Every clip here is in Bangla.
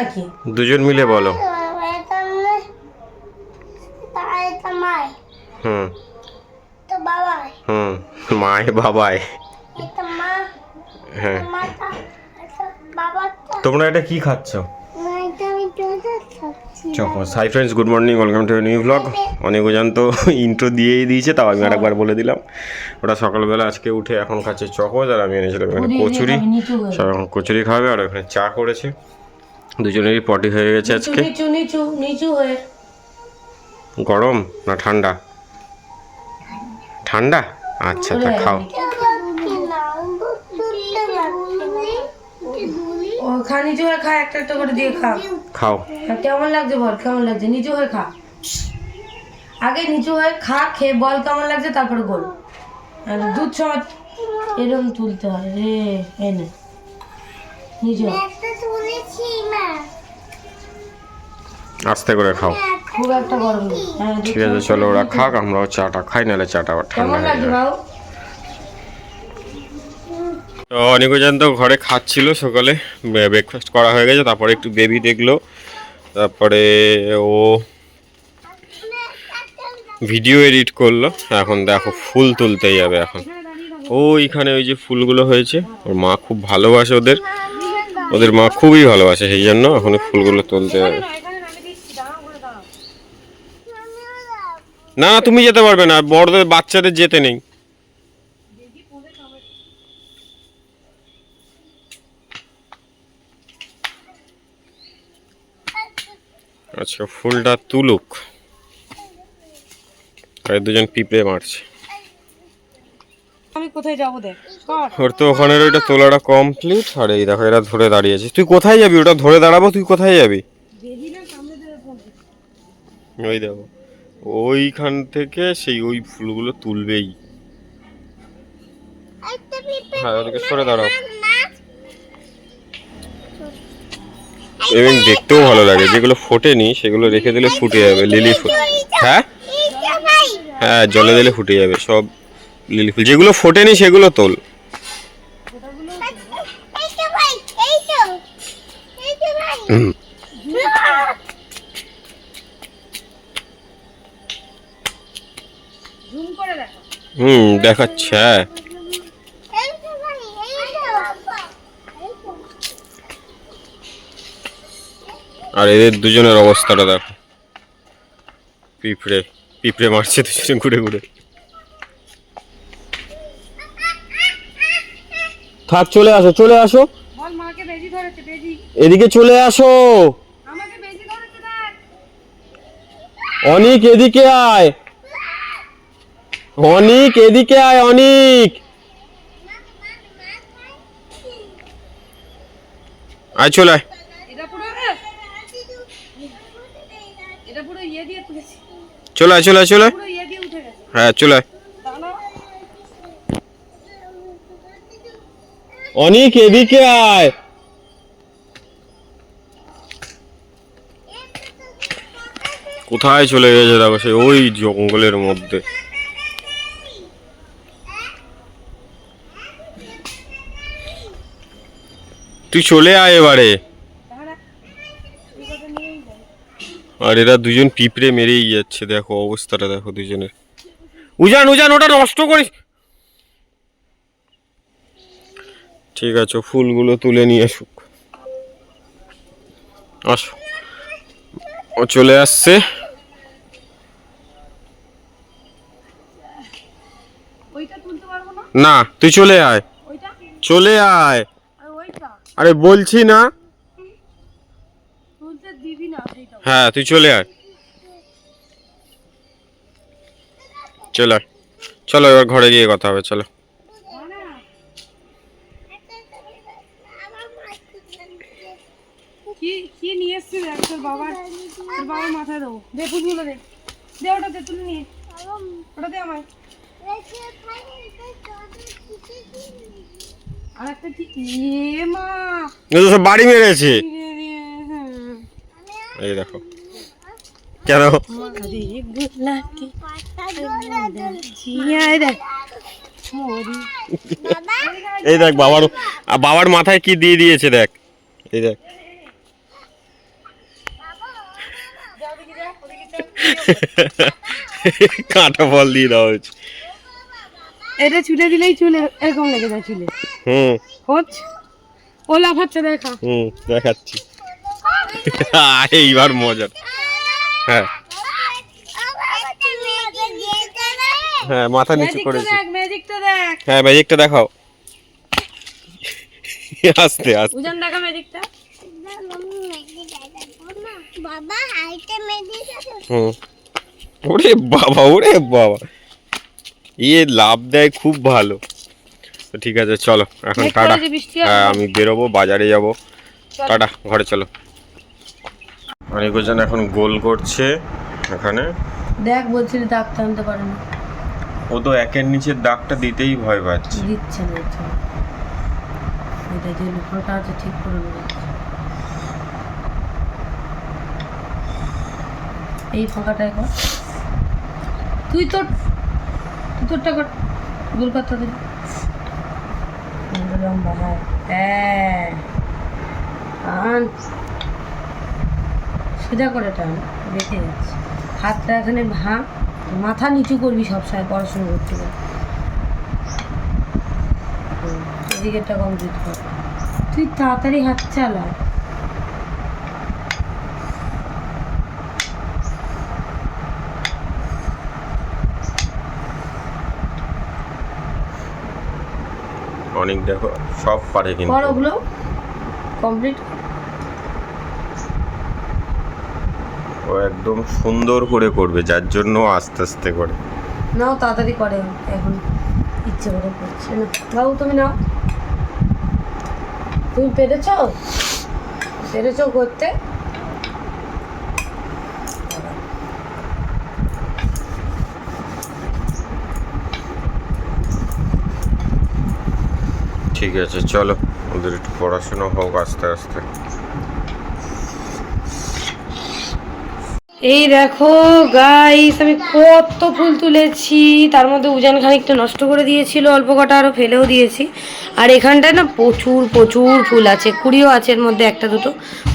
নাকি? দুজন মিলে বলো। হুম। হুম। মায় বাবায়। হ্যাঁ। তোমরা এটা কি খাচ্ছ? Hi friends good morning welcome to new blog অনেক ওজন তো ইন্ট্রো দিয়েই দিয়েছে তাও আমি আরেকবার বলে দিলাম। ওটা সকালবেলা আজকে উঠে এখন খাচ্ছে চকোজ আর আমি এনেছিলাম এখানে কচুরি। সব এখন কচুরি খাবে আর ওখানে চা করেছে। দুজনেরই পটি হয়ে গেছে আজকে। নিচু নিচু নিচু হয়ে। গরম না ঠান্ডা? ঠান্ডা? আচ্ছা তা খাও। খা নিচু হয়ে খা একটা একটা করে দিয়ে খা। খাও। কেমন লাগছে বল কেমন লাগছে? নিচু হয়ে খা। আগে নিচু হয়ে খা খেয়ে বল কেমন লাগছে তারপরে গোল। দুধ সময় এরকম তুলতে হয়। রে এনে হয়ে। আস্তে করে খাও। খুব একটা গরম হ্যাঁ ঠিক আছে চলো ওরা খাক আমরাও চাটা খাই নাহলে চাটা আবার ঠান্ডা হয়ে যাবে। তো অনিকোজান তো ঘরে খাচ্ছিল সকালে ব্রেকফাস্ট করা হয়ে গেছে তারপরে একটু বেবি দেখল তারপরে ও ভিডিও এডিট করল এখন দেখো ফুল তুলতে যাবে এখন। ও ওইখানে ওই যে ফুলগুলো হয়েছে ওর মা খুব ভালোবাসে ওদের। ওদের মা খুবই ভালোবাসে সেই জন্য এখন ফুলগুলো তুলতে যাবে না তুমি যেতে পারবে না বড়দের বাচ্চাদের যেতে নেই। আচ্ছা ফুলটা তুলুক। আর দুজন পিঁপড়ে মারছে। আমি কোথায় যাব দেখ? ওর তো ওখানে ওইটা তোলাটা কমপ্লিট আর এই দেখো এরা ধরে দাঁড়িয়েছে। তুই কোথায় যাবি? ওটা ধরে দাঁড়াবো তুই কোথায় যাবি? ওই দেখো ওইখান থেকে সেই ওই ফুলগুলো তুলবেই। হ্যাঁ ওদিকে সরে দাঁড়াও। এবং দেখতেও ভালো লাগে যেগুলো ফোটেনি সেগুলো রেখে দিলে ফুটে যাবে লিলি ফুল হ্যাঁ? হ্যাঁ জলে দিলে ফুটে যাবে সব লিলি ফুল যেগুলো ফোটেনি সেগুলো তোল। হুম। দেখাচ্ছে হ্যাঁ। আর এদের দুজনের অবস্থাটা দেখো। পিঁপড়ে পিঁপড়ে মারছে দুজনে ঘুরে ঘুরে। থাক, চলে আসো চলে আসো। এদিকে চলে আসো। অনিক এদিকে আয়। অনিক এদিকে আয় অনিক। আয় চলে আয়। ইয়ে চলে আয় চলে আয় চলে ইয়ে হ্যাঁ চলে আয়। অনিক এদিকে আয়। কোথায় চলে গেছে দেখো সে ওই জঙ্গলের মধ্যে। তুই চলে আয় এবারে। আর এরা দুজন পিঁপড়ে মেরেই যাচ্ছে, দেখো অবস্থাটা দেখো দুজনের। উজান উজান, ওটা নষ্ট করিস। ঠিক আছে, ফুলগুলো তুলে নিয়ে আসুক। আসো ও চলে আসছে ওইটা তুলতে পারব না না তুই চলে আয়। চলে আয়। আরে বলছি না। হ্যাঁ তুই চলে আয়। চলে চলো এবার ঘরে গিয়ে কথা হবে চলো। কি কি নিয়ে এসছে তোর বাবার তোর বাবার মাথায় দেবো। দে ফুলগুলো দে। দে ওটা দে তুলে নিয়ে। ওটা দে আমায়। সব বাড়ি মেরেছে। হ্যাঁ। এই দেখো। কেন? এই দেখ বাবার বাবার মাথায় কি দিয়ে দিয়েছে দেখ। এই দেখ। কাঁটা ফল দিয়ে দেওয়া হয়েছে। এটা ছুলে দিলেই চুলে এরকম লেগে যায় চুলে। হুম। হচ্ছে ও লাফাচ্ছে দেখা। হুম দেখাচ্ছি। এইবার মজা। হ্যাঁ। হ্যাঁ মাথা নিচু করেছি। ম্যাজিকটা দেখ। হ্যাঁ ম্যাজিকটা দেখাও। আস্তে আস্তে। উজান দেখা ম্যাজিকটা বাবা হাইটে হুম। ওরে বাবা ওরে বাবা। ইয়ে লাভ দেয় খুব ভালো। তো ঠিক আছে চলো এখন টাটা। হ্যাঁ আমি বেরোবো বাজারে যাব। টাটা ঘরে চলো। অনেকজন এখন গোল করছে এখানে। দেখ বলছিলি দাগ টানতে পারে না। ও তো একের নিচের দাগটা দিতেই ভয় পাচ্ছে। দিচ্ছে না এটা যে লুকোটা আছে ঠিক করে নেবে এই ফাঁকাটায় কর তুই তোর তুই তোরটা কর গোল করতে দিবি লম্বা হ্যাঁ। টান সোজা করে টান দেখে যাচ্ছে হাতটা এখানে ভা মাথা নিচু করবি সবসময় পড়াশোনা করতে গেলে হুম, এদিকেরটা কমপ্লিট কর। তুই তাড়াতাড়ি হাত চালা। অনেক দেখো সব পারে কিন্তু। ওগুলো কমপ্লিট ও একদম সুন্দর করে করবে যার জন্য আস্তে আস্তে করে। নাও তাড়াতাড়ি করে এখন ইচ্ছে করে করছে। না বাবু তুমি নাও। তুমি পেরেছ? পেরেছ করতে? ঠিক আছে, চলো। ওদের একটু পড়াশোনা হোক আস্তে আস্তে। এই দেখো গাইস আমি কত ফুল তুলেছি। তার মধ্যে উজান খানিকটা নষ্ট করে দিয়েছিল, অল্প কটা আরও ফেলেও দিয়েছি। আর এখানটায় না প্রচুর প্রচুর ফুল আছে, কুড়িও আছে এর মধ্যে একটা দুটো।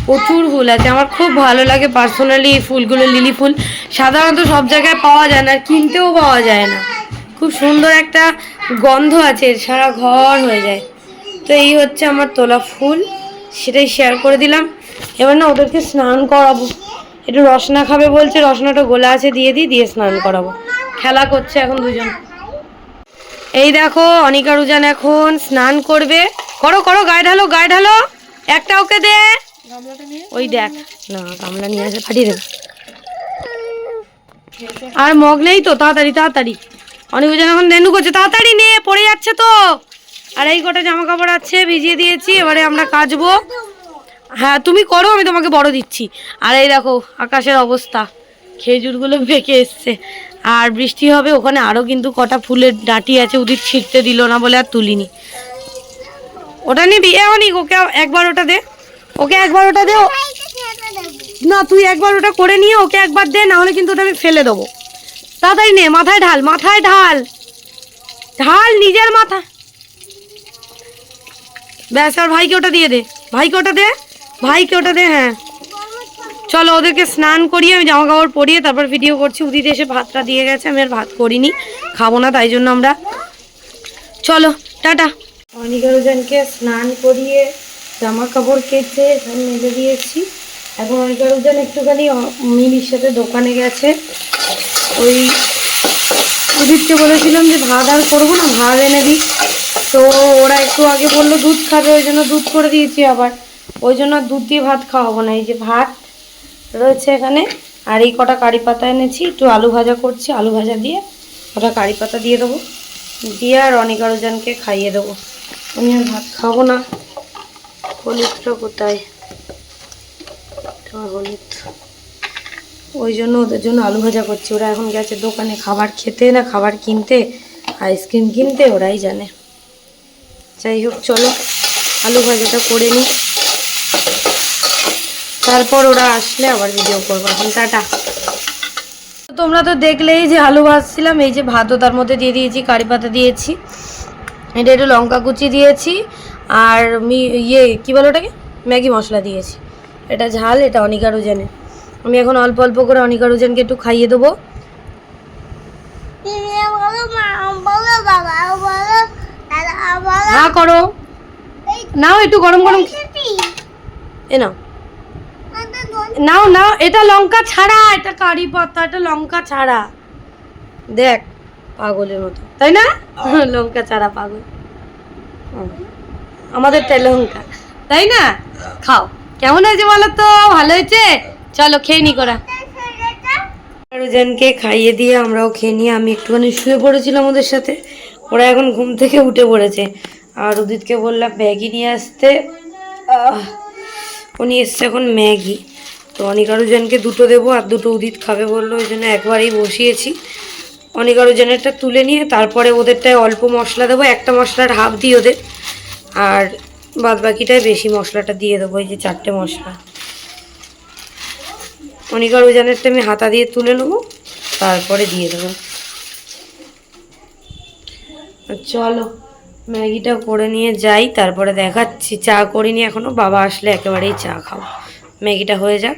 প্রচুর ফুল আছে, আমার খুব ভালো লাগে পার্সোনালি এই ফুলগুলো, লিলি ফুল। সাধারণত সব জায়গায় পাওয়া যায় না আর কিনতেও পাওয়া যায় না। খুব সুন্দর একটা গন্ধ আছে সারা ঘর হয়ে যায়। তো এই হচ্ছে আমার তোলা ফুল, সেটাই শেয়ার করে দিলাম। এবার না ওদেরকে স্নান করাবো। একটু রসনা খাবে বলছে, রসনাটা গোলা আছে, দিয়ে দিই, দিয়ে স্নান করাবো। খেলা করছে এখন দুজন। এই দেখো, অনিকা রুজান এখন স্নান করবে। করো করো, গায়ে ঢালো গায়ে ঢালো। একটা ওকে দে। ওই দেখ। না, গামলা নিয়ে আসে ফাটিয়ে দেবে। আর মগ নেই তো, তাড়াতাড়ি তাড়াতাড়ি। অনেক জন এখন নেনু করছে, তাড়াতাড়ি নে, পড়ে যাচ্ছে তো। আর এই কটা জামা কাপড় আছে, ভিজিয়ে দিয়েছি, এবারে আমরা কাচবো। হ্যাঁ তুমি করো, আমি তোমাকে বড় দিচ্ছি। আর এই দেখো, আকাশের অবস্থা। খেজুরগুলো বেঁকে এসছে। আর বৃষ্টি হবে, ওখানে আরও কিন্তু কটা ফুলের ডাঁটি আছে, উদিত ছিঁড়তে দিল না বলে আর তুলিনি। ওটা নিবি? এ অনিক, ওকে একবার ওটা দে। ওকে একবার ওটা দে না, তুই একবার ওটা করে নিয়ে ওকে একবার দে, না হলে কিন্তু ওটা আমি ফেলে দেবো। তাড়াতাড়ি নে, মাথায় ঢাল মাথায় ঢাল। ঢাল নিজের মাথা ব্যাস, আর ভাইকে ওটা দিয়ে দে। ভাইকে ওটা দে। ভাইকে ওটা দে হ্যাঁ। চলো ওদেরকে স্নান করিয়ে আমি জামা কাপড় পরিয়ে তারপর ভিডিও করছি। উদিত এসে ভাতটা দিয়ে গেছে, আমি আর ভাত করিনি। খাব না, তাই জন্য আমরা চলো, টাটা। অনিকারুজনকে স্নান করিয়ে জামা কাপড় কেচে সব মেলে দিয়েছি। এখন অনিকারুজন একটুখানি মিমির সাথে দোকানে গেছে। ওই উদিতকে বলেছিলাম যে ভাত আর করব না, ভাত এনে দিই। তো ওরা একটু আগে বলল দুধ খাবে, ওই জন্য দুধ করে দিয়েছি আবার। ওই জন্য দুধ দিয়ে ভাত খাওয়াবো না, এই যে ভাত রয়েছে এখানে। আর এই কটা কারি পাতা এনেছি, একটু আলু ভাজা করছি, আলু ভাজা দিয়ে ওটা কারি পাতা দিয়ে দেবো। দিয়ে আর অনিকা রোজানকে খাইয়ে দেবো। আমি আর ভাত খাব না। হলুদটা কোথায়? হলুদ। ওই জন্য ওদের জন্য আলু ভাজা করছি। ওরা এখন গেছে দোকানে খাবার খেতে না খাবার কিনতে, আইসক্রিম কিনতে, ওরাই জানে। যাই হোক, চলো। আলু ভাজাটা করে নিই। তারপর ওরা আসলে আবার ভিডিও করব এখন। টাটা। তোমরা তো দেখলেই যে আলু ভাজছিলাম, এই যে ভাতও তার মধ্যে দিয়ে দিয়েছি, কারি পাতা দিয়েছি, এটা একটু লঙ্কা কুচি দিয়েছি, আর মি ইয়ে কী বলো ওটাকে? ম্যাগি মশলা দিয়েছি। এটা ঝাল, এটা অনিকা রোজেনের আমি এখন অল্প অল্প করে অনিকা রোজেনকে একটু খাইয়ে দেবো। বাবা হ্যাঁ করো। নাও একটু গরম গরম। এ নাও। নাও নাও এটা লঙ্কা ছাড়া এটা কারি পাতা এটা লঙ্কা ছাড়া। দেখ পাগলের মতো। তাই না? লঙ্কা ছাড়া পাগল। হুম। আমাদেরটা লঙ্কা। তাই না? খাও। কেমন হয়েছে বলো তো? ভালো হয়েছে? চলো খেয়ে নি করা রোজানকে খাইয়ে দিয়ে আমরাও খেয়ে নিয়ে আমি একটুখানি শুয়ে পড়েছিলাম ওদের সাথে। ওরা এখন ঘুম থেকে উঠে পড়েছে। আর উদিতকে বললাম, ম্যাগি নিয়ে আসতে। উনি এসছে এখন ম্যাগি। তো অনিকারুজনকে দুটো দেবো আর দুটো উদিত খাবে বলল, ওই জন্য একবারেই বসিয়েছি। অনিকারুজনেরটা তুলে নিয়ে, তারপরে ওদেরটায় অল্প মশলা দেবো, একটা মশলার হাফ দিই ওদের। আর বাদ বাকিটায় বেশি মশলাটা দিয়ে দেবো, এই যে চারটে মশলা। অনিকারুজনেরটা আমি হাতা দিয়ে তুলে নেব, তারপরে দিয়ে দেবো। চলো, ম্যাগিটা করে নিয়ে যাই, তারপরে দেখাচ্ছি। চা করিনি এখনও, বাবা আসলে একেবারেই চা খাব ম্যাগিটা হয়ে যাক,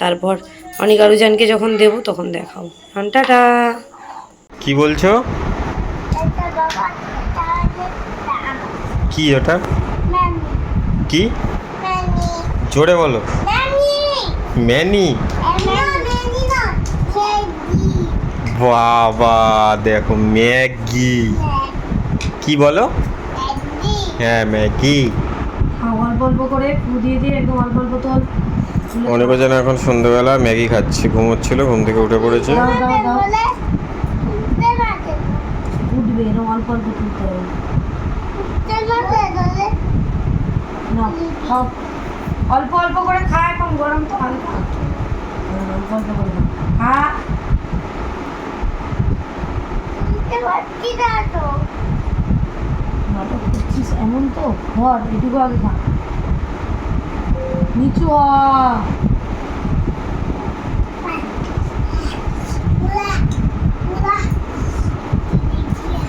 তারপর অনেক আরুজানকে যখন দেবো তখন দেখাবো এখন টাটা। কি বলছো? কি ওটা? কি? জোরে বলো। ম্যানি? বাবা, দেখো ম্যাগি। কি বলো? হ্যাঁ ম্যাগি। অল্প অল্প করে ফু দিয়ে দিয়ে একদম অল্প অল্প তোল। অনেক জন এখন সন্ধ্যেবেলা ম্যাগি খাচ্ছে ঘুমোচ্ছিল ঘুম থেকে উঠে পড়েছে। দাও দাও দাও। বলে উঠতে উঠবে এরকম অল্প অল্প তুলতে হবে। না অল্প অল্প করে খা এখন গরম তো হালকা। হ্যাঁ, অল্প অল্প করে খা। খা উঠতে পারছি না তো নাটক করছিস? এমন তো? ধর এটুকু আগে খা। নিচু হ।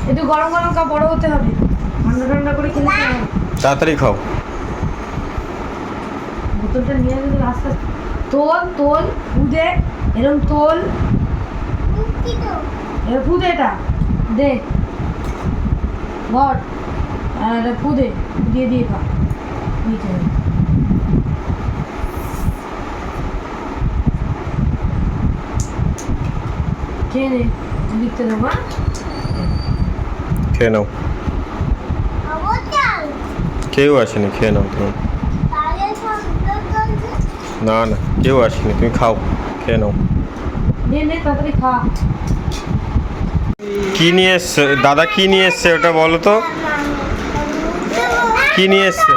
একটু গরম গরম কা বড় হতে হবে। ঠান্ডা ঠান্ডা করে খেলে তাড়াতাড়ি খাও। বোতলটা নিয়ে গেলে আস্তে আস্তে। তোল তোল ফুদে এরম তোল। ফুদে এটা। দে। ধর। আর ফুদে দিয়ে দিয়ে খা। নিচে। খেয়ে নে লিখতে দেবো হ্যাঁ? খেয়ে নাও। কেউ আসেনি খেয়ে নাও তুমি। না না কেউ আসেনি তুমি খাও খেয়ে নাও। নে নে তাড়াতাড়ি খা। কি নিয়ে এসছে? দাদা কি নিয়ে এসছে ওটা বলো তো। কি নিয়ে এসছে?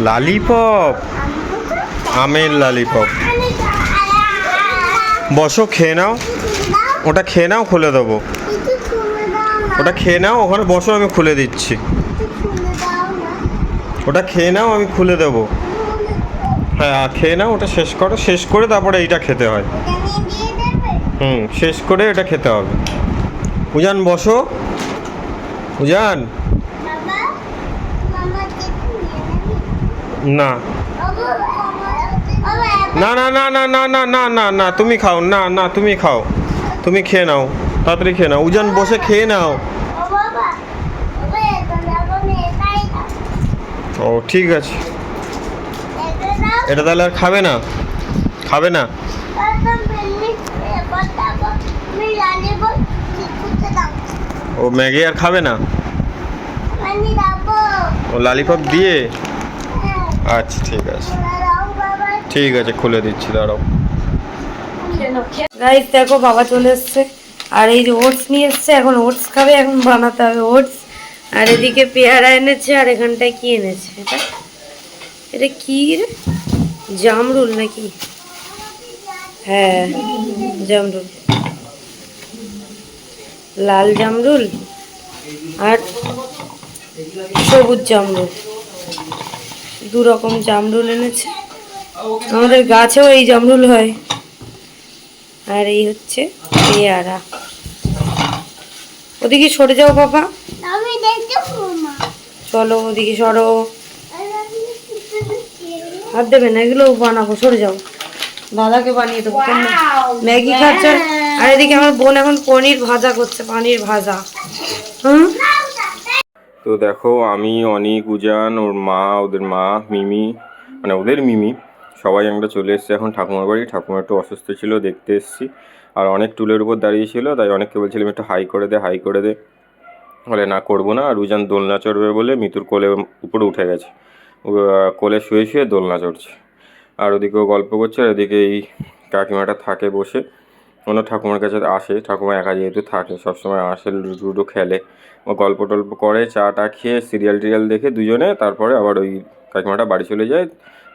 লালিপপ। আমের লালিপপ। বসো, খেয়ে নাও। ওটা খেয়ে নাও, খুলে দেবো। ওটা খেয়ে নাও, ওখানে বসো, আমি খুলে দিচ্ছি। ওটা খেয়ে নাও, আমি খুলে দেবো। হ্যাঁ খেয়ে নাও, ওটা শেষ করো। শেষ করে তারপরে এইটা খেতে হয়। হুম, শেষ করে এটা খেতে হবে। উজান, বসো। উজান। না। না না না না না না না না না, তুমি খাও। না না, তুমি খাও। তুমি খেয়ে নাও। তাড়াতাড়ি খেয়ে নাও। উজান বসে খেয়ে নাও। ও, ঠিক আছে। এটা তাহলে আর খাবে না? খাবে না? ও, ম্যাগি আর খাবে না? ও, লালিপপ দিয়ে আচ্ছা ঠিক আছে। ঠিক আছে, খুলে দিচ্ছি, দাঁড়াও। গাইস দেখো, বাবা চলে এসছে। আর এই যে ওটস নিয়ে এসছে, এখন ওটস খাবে, এখন বানাতে হবে ওটস। আর এদিকে পেয়ারা এনেছে, আর এখানটায় কি এনেছে? এটা? এটা কি রে? জামরুল নাকি? হ্যাঁ জামরুল। লাল জামরুল আর সবুজ জামরুল। দু রকম জামরুল এনেছে। আমাদের গাছেও এই জামরুল হয়। আর এই হচ্ছে পেয়ারা। ওদিকে সরে যাও বাবা চলো ওদিকে সরো। আর দেবে না এগুলো বানাবো সরে যাও। দাদাকে বানিয়ে দেবো ম্যাগি খাচ্ছে। আর এদিকে আমার বোন এখন পনির ভাজা করছে পনির ভাজা। হুম? তো দেখো, আমি অনিক উজান ওর মা, ওদের মা, মিমি মানে ওদের মিমি, সবাই আমরা চলে এসেছি এখন ঠাকুমার বাড়ি। ঠাকুমা একটু অসুস্থ ছিল, দেখতে এসেছি। আর অনেক টুলের উপর দাঁড়িয়ে ছিল, তাই অনেককে বলছিলাম, একটু হাই করে দে, হাই করে দে। বলে, না, করব না। আর উজান দোলনা চড়বে বলে মিতুর কোলে উপরে উঠে গেছে। কোলে শুয়ে শুয়ে দোলনা চড়ছে। আর ওদিকেও গল্প করছে, আর ওদিকে এই কাকিমাটা থাকে বসে। কোনো ঠাকুমার কাছে আসে। ঠাকুমা একা যেহেতু থাকে, সবসময় আসে লুডো খেলে। ও গল্প টল্প করে চা টা খেয়ে সিরিয়াল টিরিয়াল দেখে দুজনে তারপরে আবার ওই কাকিমাটা বাড়ি চলে যায়।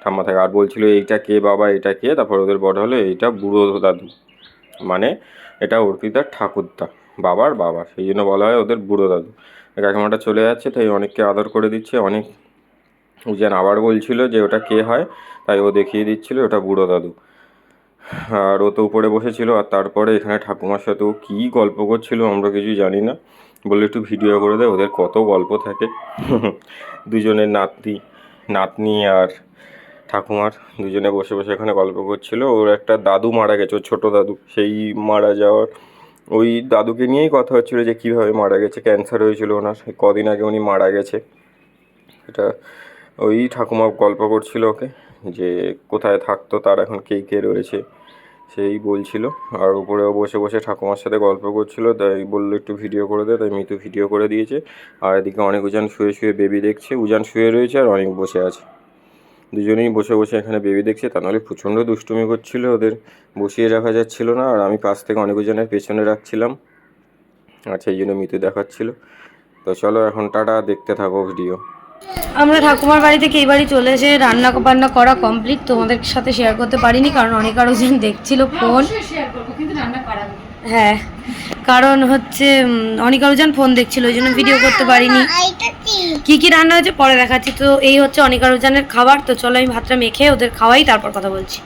ঠাম্মা থাকে, আর বলছিল, এইটা কে বাবা এটা কে? তারপর ওদের বড় হলো, এইটা বুড়ো দাদু। মানে এটা অর্পিতার ঠাকুরদা, বাবার বাবা। সেই জন্য বলা হয় ওদের বুড়ো দাদু। কাকিমাটা চলে যাচ্ছে, তাই অনেককে আদর করে দিচ্ছে। অনেক উজান আবার বলছিল যে, ওটা কে হয়? তাই ও দেখিয়ে দিচ্ছিল, ওটা বুড়ো দাদু। আর ও তো উপরে বসেছিল, আর তারপরে এখানে ঠাকুমার সাথে ও কী গল্প করছিল আমরা কিছু জানি না। বলল একটু ভিডিও করে দেয় ওদের কত গল্প থাকে। দুজনের নাতনি নাতনি আর ঠাকুমার দুজনে বসে বসে এখানে গল্প করছিল। ওর একটা দাদু মারা গেছে, ওর ছোটো দাদু, সেই মারা যাওয়ার ওই দাদুকে নিয়েই কথা হচ্ছিল যে কীভাবে মারা গেছে ক্যান্সার হয়েছিল ওনার, কদিন আগে উনি মারা গেছে। এটা ওই ঠাকুমা গল্প করছিল ওকে। যে কোথায় থাকতো, তার এখন কে কে রয়েছে, সেই বলছিল। আর উপরেও বসে বসে ঠাকুমার সাথে গল্প করছিল, তাই বলল একটু ভিডিও করে দে, তাই মিতু ভিডিও করে দিয়েছে। আর এদিকে অনেক উজান শুয়ে শুয়ে বেবি দেখছে, উজান শুয়ে রয়েছে আর অনেক বসে আছে। দুজনেই বসে বসে এখানে বেবি দেখছে, তা নাহলে প্রচণ্ড দুষ্টুমি করছিল ওদের, বসিয়ে রাখা যাচ্ছিল না, আর আমি পাশ থেকে অনেক উজানের পেছনে রাখছিলাম। আর সেই জন্য মিতু দেখাচ্ছিল। তো চলো এখন টাটা, দেখতে থাকো ভিডিও আমরা ঠাকুমার বাড়ি থেকে এই বাড়ি চলে এসে রান্না বান্না করা কমপ্লিট তোমাদের সাথে শেয়ার করতে পারিনি কারণ অনেক আরও জন দেখছিল ফোন হ্যাঁ কারণ হচ্ছে অনেক আরও জন ফোন দেখছিল ওই জন্য ভিডিও করতে পারিনি। কি? কি রান্না হয়েছে? পরে দেখাচ্ছি। তো এই হচ্ছে অনিকারুজানের খাবার। তো চলো আমি ভাতটা মেখে ওদের খাওয়াই তারপর কথা বলছি।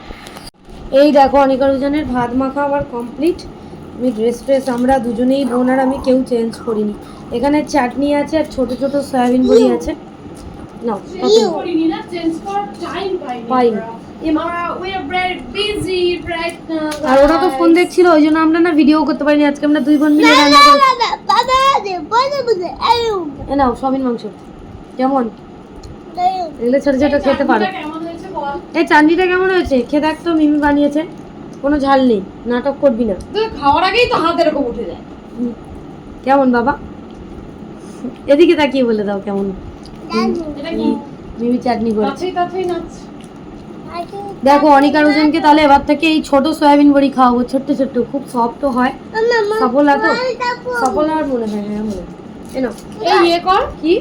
এই দেখো অনিকারুজানের ভাত মাখা আমার কমপ্লিট আমি ড্রেস ফ্রেস আমরা দুজনেই বোন আর আমি কেউ চেঞ্জ করিনি। এখানে চাটনি আছে আর ছোট ছোট সয়াবিন বড়ি আছে। না আমরা উই আর ওরা তো ফোন দেখছিল ওই জন্য আমরা না ভিডিও করতে পারিনি আজকে আমরা দুই বোন মিলে রান্না করেছি নাও সয়াবিন মাংস। কেমন? এগুলো ছোট ছোট খেতে পারো। এই চাটনিটা কেমন হয়েছে? খেয়ে দেখ তো মিমি বানিয়েছে কোনো ঝাল নেই নাটক করবি না। খাওয়ার আগেই তো হাত এরকম উঠে যায়। কেমন বাবা? এদিকে তাকিয়ে বলে দাও কেমন? মিমি চাটনি করে কাছেই কাছেই নাচ। আজু দেখো অনিকার ওজনকে তাহলে এবার থেকে এই ছোট সয়াবিন বড়ি খাওয়াবো। ছোট্ট ছোট্ট খুব সফট হয়। সফলা তো? সফলা আর মনে হয় হ্যাঁ মনে এনো এই ইয়ে কর। কি?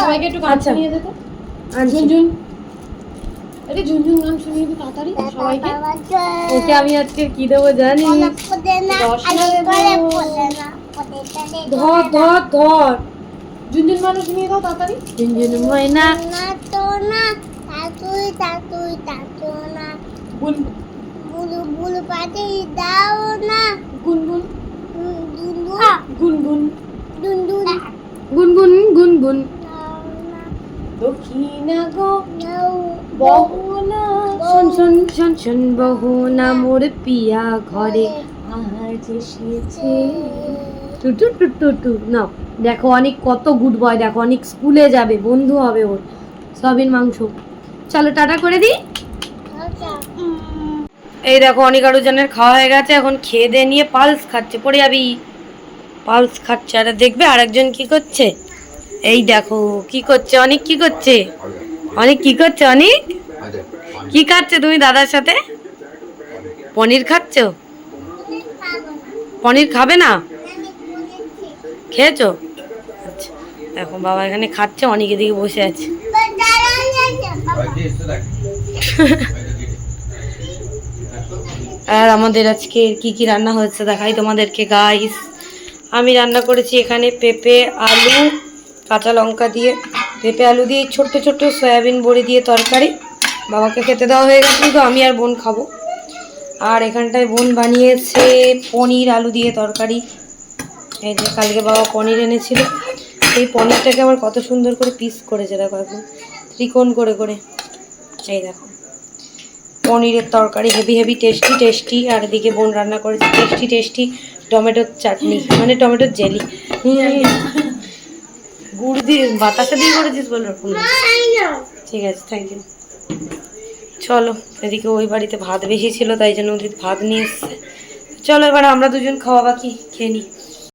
সবাইকে একটু আচ্ছা। শুনিয়ে দে তো। আনছি। ঝুনঝুন। এটা ঝুনঝুন গান শুনিয়ে দে তাড়াতাড়ি সবাইকে। ওকে আমি আজকে কি দেবো জানি ধর ধর ধর। ঝুনঝুন গান শুনিয়ে দাও তাড়াতাড়ি। ঝুনঝুন ময়না। না তো না তাতুই তাতুই তাতু না গুন। বুলু বুলু পাটি দাও না গুনগুন। গুনগুন গুনগুন গুনগুন। দাও দক্ষিণা গো। বহুনা। শোন শোন শোন শোন বহু না মোর পিয়া ঘরে। আজ এসেছে টু টু টু টু টু না দেখো অনেক কত গুড বয় দেখো অনেক স্কুলে যাবে, বন্ধু হবে ওর। সয়াবিন মাংস। চলো টাটা করে দিই। এই দেখো অনেক আরও জনের খাওয়া হয়ে গেছে, এখন খেয়ে দিয়ে নিয়ে পালস খাচ্ছে, পড়ে যাবি। পালস খাচ্ছে, আর দেখবে আরেকজন কি করছে? এই দেখো, কি করছে? অনেক কি করছে? অনেক কি করছে, অনেক? কি খাচ্ছে তুমি দাদার সাথে? পনির খাচ্ছ? পনির খাবে না? খেয়েছো? দেখো বাবা এখানে খাচ্ছে, অনেক এদিকে বসে আছে। আর আমাদের আজকে কি কি রান্না হয়েছে দেখাই তোমাদেরকে গাইস আমি রান্না করেছি এখানে পেঁপে, আলু, কাঁচা লঙ্কা দিয়ে। পেঁপে, আলু দিয়ে ছোট্ট ছোট্ট সয়াবিন বড়ি দিয়ে তরকারি। বাবাকে খেতে দেওয়া হয়ে গেছে কিন্তু আমি আর বোন খাব। আর এখানটায় বোন বানিয়েছে পনির, আলু দিয়ে তরকারি। এই যে কালকে বাবা পনির এনেছিল। সেই পনিরটাকে আবার কত সুন্দর করে পিস করেছে, দেখো একদম ত্রিকোণ করে করে। এই দেখো, পনিরের তরকারি হেভি হেভি টেস্টি টেস্টি আর এদিকে বোন রান্না করেছে টেস্টি টেস্টি টমেটোর চাটনি মানে টমেটোর জেলি গুড় দিয়ে, বাতাসা দিয়ে করেছিস বল ঠিক আছে থ্যাংক ইউ চলো, এদিকে ওই বাড়িতে ভাত বেশি ছিল, তাই জন্য ওদের ভাত নিয়ে এসছে। চলো এবার আমরা দুজন খাওয়া বাকি, খেয়ে নিই